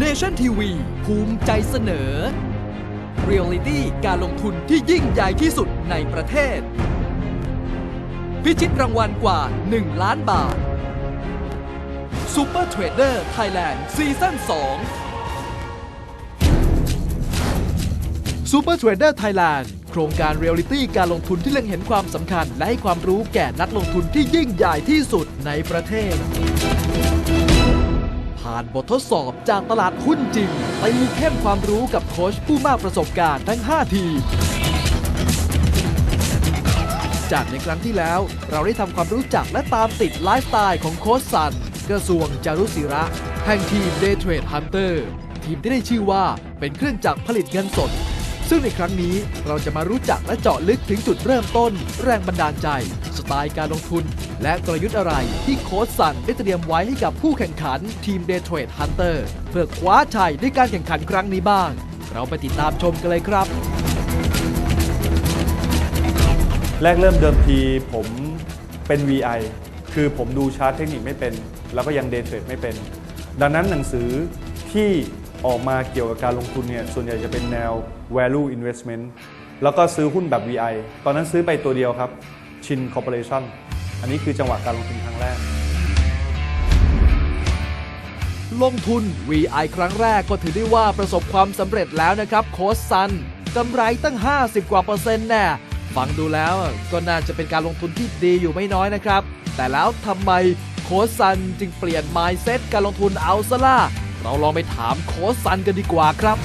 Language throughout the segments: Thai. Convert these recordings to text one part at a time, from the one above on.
Nation TV ภูมิใจเสนอ Reality การลงทุนที่ยิ่งใหญ่ที่สุดในประเทศ พิชิตรางวัลกว่า 1 ล้านบาท Super Trader Thailand ซีซั่น2 Super Trader Thailand โครงการเรียลลิตี้การลงทุนที่เล็งเห็นความสำคัญ และให้ความรู้แก่นักลงทุนที่ยิ่งใหญ่ที่สุดในประเทศ ผ่านบททดสอบจากตลาดหุ้นจริงไปมีเข้มความรู้กับโค้ชผู้มากประสบการณ์ทั้ง 5 ทีม จากในครั้งที่แล้วเราได้ทำความรู้จักและตามติดไลฟ์สไตล์ของโค้ชสัน กระทรวงจารุศิระ แห่งทีม Day Trade Hunter ทีมที่ได้ชื่อว่าเป็นเครื่องจักรผลิตเงินสด ซึ่งในครั้งนี้เราจะมารู้จักและเจาะลึกถึงจุดเริ่มต้น แรงบันดาลใจ สไตล์การลงทุน และกลยุทธ์อะไรที่โค้ชสันได้เตรียมไว้ให้กับผู้แข่งขันทีม Day Trade Hunter เพื่อคว้าชัยในการแข่งขันครั้งนี้บ้าง เราไปติดตามชมกันเลยครับ แรกเริ่มเดิมทีผมเป็น VI คือผมดูชาร์ตเทคนิคไม่เป็น แล้วก็ยังเดย์เทรดไม่เป็น ดังนั้นหนังสือที่ ออกมาเกี่ยวกับการลงทุนเนี่ยส่วนใหญ่จะเป็นแนว value investment แล้วก็ซื้อหุ้นแบบ VI ตอนนั้นซื้อไปตัวเดียวครับชิน Corporation อันนี้คือจังหวะการลงทุนครั้งแรก ลงทุน VI ครั้งแรกก็ถือได้ว่าประสบความสำเร็จแล้วนะครับโค้ชซันกำไรตั้ง 50 กว่าเปอร์เซ็นต์แน่ฟังดูแล้วก็น่าจะเป็นการลงทุนที่ดีอยู่ไม่น้อยนะครับ แต่แล้วทำไมโค้ชซันจึงเปลี่ยน mindset การลงทุนเอาซะล่ะ เราลองไปถามโค้ชซันกันดีกว่าครับ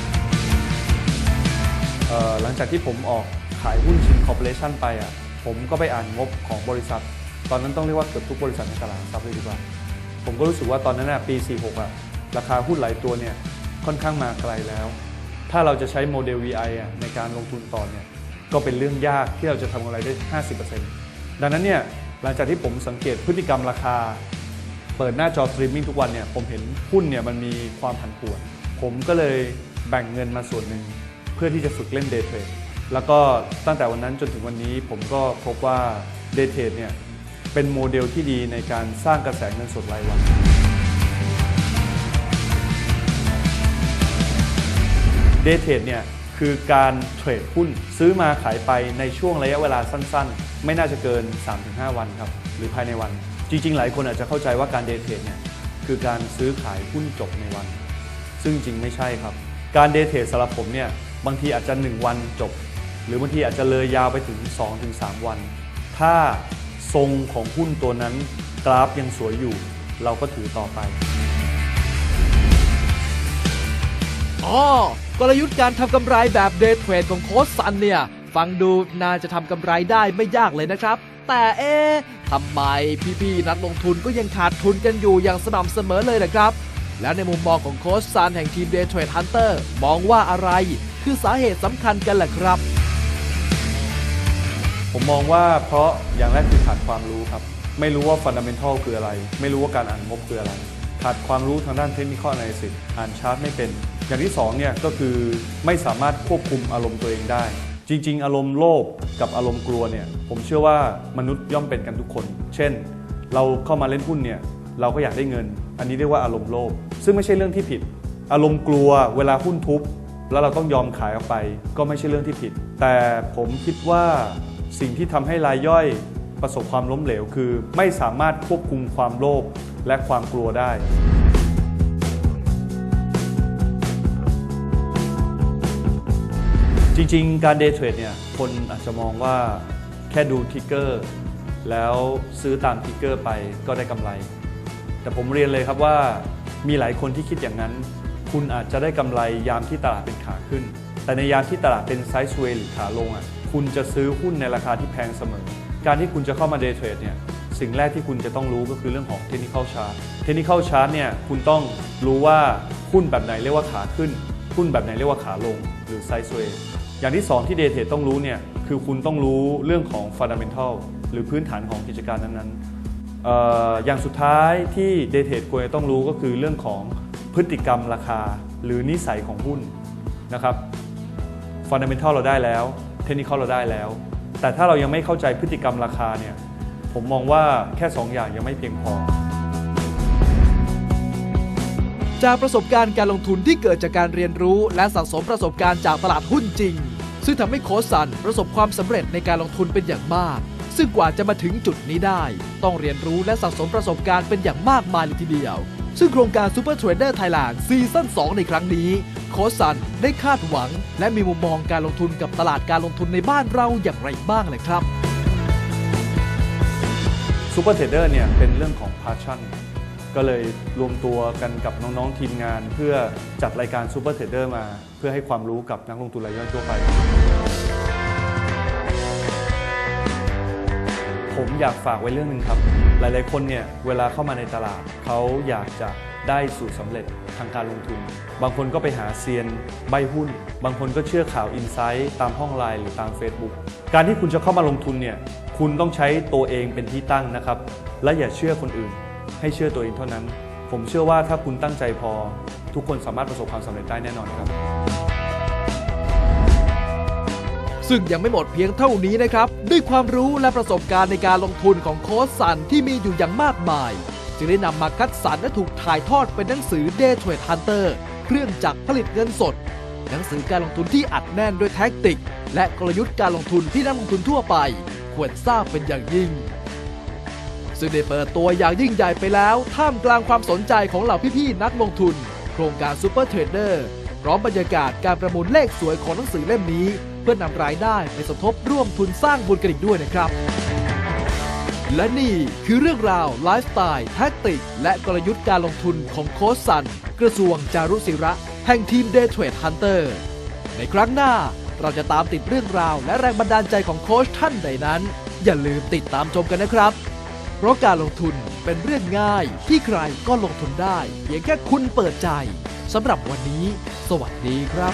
เอ่อหลังจากที่ผมออกขายหุ้นชินคอร์ปอเรชันไปอะผมก็ไปอ่านงบของบริษัท ตอนนั้นต้องเรียกว่าเกือบทุกบริษัทในตลาดหลักทรัพย์เลยดีกว่า ผมก็รู้สึกว่าตอนนั้นน่ะปี 46อะราคาหุ้นหลายตัวเนี่ยค่อนข้างมาไกลแล้ว ถ้าเราจะใช้โมเดล VI อะในการลงทุนต่อเนี่ยก็เป็นเรื่องยากที่เราจะทำกำไรได้ 50%ดังนั้นเนี่ยหลังจากที่ผมสังเกตพฤติกรรมราคา เปิดหน้าจอสตรีมมิ่งทุกวันเนี่ยผมเห็นหุ้นเนี่ยมันมีความผันผวน ผมก็เลยแบ่งเงินมาส่วนหนึ่ง เพื่อที่จะฝึกเล่นเดย์เทรดแล้วก็ตั้งแต่วันนั้นจนถึงวันนี้ผมก็พบว่าเดย์เทรดเนี่ยเป็นโมเดลที่ดีในการสร้างกระแสเงินสดรายวันเดย์เทรดเนี่ยคือการเทรดหุ้นซื้อมาขายไปในช่วงระยะเวลาสั้นๆ ไม่น่าจะเกิน 3-5 วันครับ หรือภายในวัน จริงๆ หลายคนอาจจะเข้าใจว่าการเดย์เทรดเนี่ยคือการซื้อขายหุ้นจบในวัน ซึ่งจริงไม่ใช่ครับ การเดย์เทรดสำหรับผมเนี่ยบางทีอาจจะ 1 วันจบ หรือบางทีอาจจะเลยยาวไปถึง 2-3 วัน ถ้าทรงของหุ้นตัวนั้นกราฟยังสวยอยู่ เราก็ถือต่อไปอ๋อกลยุทธ์การทำกำไรแบบเดย์เทรดของโค้ชซันเนี่ย ฟังดูน่าจะทำกำไรได้ไม่ยากเลยนะครับ แต่เอ๊ะทำไมพี่ๆนักลงทุนก็ยังขาดทุนกันอยู่อย่างสม่ำเสมอเลยนะครับ แล้วในมุมมองของโค้ชซันแห่งทีม Day Trade Hunter มองว่าอะไร คือสาเหตุสำคัญกันล่ะครับ ผมมองว่าเพราะอย่างแรกคือขาดความรู้ครับ ไม่รู้ว่าฟันดัมเ n นทัลคืออะไร ไม่รู้ว่าการอ่านงบคืออะไร ขาดความรู้ทางด้านเทคนิคอ l อ n a l y s i s อ่านชาร์ตไม่เป็น อย่างที่2เนี่ยก็คือไม่สามารถควบคุมอารมณ์ตัวเองได้ จริง ๆ อารมณ์โลภกับอารมณ์กลัวเนี่ยผมเชื่อว่ามนุษย์ย่อมเป็นกันทุกคน เช่น เราเข้ามาเล่นหุ้นเนี่ยเราก็อยากได้เงิน อันนี้เรียกว่าอารมณ์โลภซึ่งไม่ใช่เรื่องที่ผิด อารมณ์กลัวเวลาหุ้นทุบแล้วเราต้องยอมขายออกไป ก็ไม่ใช่เรื่องที่ผิด แต่ผมคิดว่าสิ่งที่ทำให้รายย่อยประสบความล้มเหลว คือ ไม่สามารถควบคุมความโลภและความกลัวได้ จริง ๆ การเดย์เทรดเนี่ยคนอาจจะมองว่าแค่ดูทิกเกอร์แล้วซื้อตามทิกเกอร์ไปก็ได้กำไร แต่ผมเรียนเลยครับว่ามีหลายคนที่คิดอย่างนั้น คุณอาจจะได้กำไรยามที่ตลาดเป็นขาขึ้น แต่ในยามที่ตลาดเป็นไซด์เวย์หรือขาลงอะคุณจะซื้อหุ้นในราคาที่แพงเสมอ การที่คุณจะเข้ามาเดย์เทรดเนี่ยสิ่งแรกที่คุณจะต้องรู้ก็คือเรื่องของเทคนิคอลชาร์ตเทคนิคอลชาร์ตเนี่ยคุณต้องรู้ว่าหุ้นแบบไหนเรียกว่าขาขึ้นหุ้นแบบไหนเรียกว่าขาลงหรือไซด์เวย์ อย่างที่สองที่เดเทต้องรู้เนี่ยคือคุณต้องรู้เรื่องของฟันดัมเ n นทัลหรือพื้นฐานของกิจการนั้นๆอย่างสุดท้ายที่เดทเทดควรจะต้องรู้ก็คือเรื่องของพฤติกรรมราคาหรือนิสัยของหุ้นนะครับฟันดัมเ n นทัลเราได้แล้ว เทคนิคเราได้แล้ว แต่ถ้าเรายังไม่เข้าใจพฤติกรรมราคาเนี่ยผมมองว่าแค่ 2 อย่างยังไม่เพียงพอ จากประสบการณ์การลงทุนที่เกิดจากการเรียนรู้และสะสมประสบการณ์จากตลาดหุ้นจริง ซึ่งทำให้โค้ชซันประสบความสำเร็จในการลงทุนเป็นอย่างมาก ซึ่งกว่าจะมาถึงจุดนี้ได้ ต้องเรียนรู้และสะสมประสบการณ์เป็นอย่างมากมายเลยทีเดียว ซึ่งโครงการ Super Trader Thailand ซีซั่น 2 ในครั้งนี้ โค้ชซันได้คาดหวัง และมีมุมมองการลงทุนกับตลาดการลงทุนในบ้านเราอย่างไรบ้างเลยครับซูเปอร์เทรดเดอร์เนี่ยเป็นเรื่องของ passion ก็เลยรวมตัวกันกับน้องๆทีมงาน เพื่อจัดรายการซูเปอร์เทรดเดอร์มา เพื่อให้ความรู้กับนักลงทุนรายย่อยทั่วไป ผมอยากฝากไว้เรื่องหนึ่งครับ หลายๆคนเนี่ยเวลาเข้ามาในตลาด เขาอยากจะได้สูตรสำเร็จทางการลงทุน บางคนก็ไปหาเซียนใบหุ้น บางคนก็เชื่อข่าวอินไซต์ตามห้องไลน์หรือตาม Facebook การที่คุณจะเข้ามาลงทุนเนี่ยคุณต้องใช้ตัวเองเป็นที่ตั้งนะครับ และอย่าเชื่อคนอื่น ให้เชื่อตัวเองเท่านั้น ผมเชื่อว่าถ้าคุณตั้งใจพอ ทุกคนสามารถประสบความสำเร็จได้แน่นอนครับซึ่งยังไม่หมดเพียงเท่านี้นะครับ ด้วยความรู้และประสบการณ์ในการลงทุนของโค้ชสันที่มีอยู่อย่างมากมาย จึงได้นำมาคัดสรรและถูกถ่ายทอดเป็นหนังสือ Day Trade Hunter เครื่องจักรผลิตเงินสด หนังสือการลงทุนที่อัดแน่นด้วยแท็กติก และกลยุทธ์การลงทุนที่นักลงทุนทั่วไป ควรทราบเป็นอย่างยิ่ง ซึ่งได้เปิดตัวอย่างยิ่งใหญ่ไปแล้ว ท่ามกลางความสนใจของเหล่าพี่ๆนักลงทุน โครงการ Super Trader พร้อมบรรยากาศการประมูลเลขสวยของหนังสือเล่มนี้ เพื่อนำรายได้ไปสมทบร่วมทุนสร้างบุญกันอีกด้วยนะครับและนี่คือเรื่องราวไลฟ์สไตล์แท็กติก และกลยุทธ์การลงทุนของโค้ชสัน กระทรวงจารุศิระ แห่งทีม Day Trade Hunter ในครั้งหน้าเราจะตามติดเรื่องราวและแรงบันดาลใจของโค้ชท่านใดนั้น อย่าลืมติดตามชมกันนะครับ เพราะการลงทุนเป็นเรื่องง่ายที่ใครก็ลงทุนได้เพียงแค่คุณเปิดใจสำหรับวันนี้ สวัสดีครับ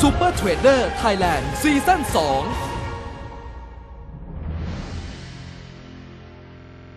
Super Trader Thailand ซีซั่น2